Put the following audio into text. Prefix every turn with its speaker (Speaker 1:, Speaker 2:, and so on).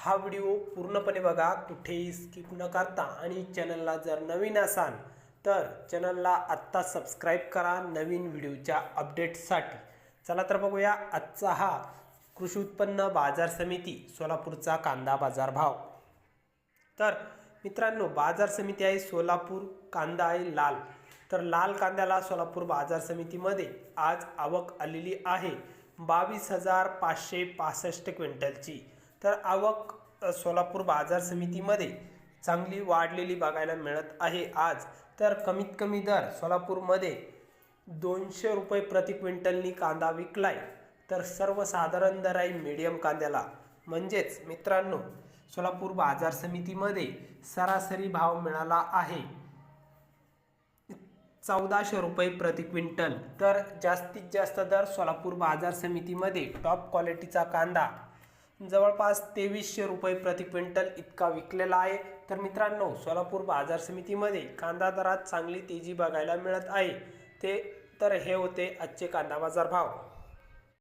Speaker 1: हा व्हिडिओ पूर्णपणे बघा कुठेही स्किप न करता. आणि चॅनलला जर नवीन असाल तर चॅनलला आत्ता सबस्क्राईब करा नवीन व्हिडिओच्या अपडेटसाठी चला तर बघूया आजचा हा कृषी उत्पन्न बाजार समिती सोलापूरचा कांदा बाजार भाव. तर मित्रांनो बाजार समिती आहे सोलापूर कांदा आहे लाल. तर लाल कांद्याला सोलापूर बाजार समितीमध्ये आज आवक आलेली आहे. बावीस हजार पाचशे पासष्ट क्विंटलची. तर आवक सोलापूर बाजार समितीमध्ये चांगली वाढलेली बघायला मिळत आहे आज. तर कमीत कमी दर सोलापूरमध्ये दोनशे रुपये प्रति क्विंटलनी कांदा विकलाय. तर सर्वसाधारण दर आहे मीडियम कांद्याला. म्हणजेच मित्रांनो सोलापूर बाजार समितीमध्ये सरासरी भाव मिळाला आहे. चौदाशे रुपये प्रति क्विंटल. तर जास्तीत जास्त दर सोलापूर बाजार समितीमध्ये टॉप क्वालिटीचा कांदा जवळपास तेवीसशे रुपये प्रति क्विंटल इतका विकलेला आहे. तर मित्रांनो सोलापूर बाजार समितीमध्ये कांदा दरात चांगली तेजी बघायला मिळत आहे. ते तर हे होते आजचे कांदा बाजार भाव.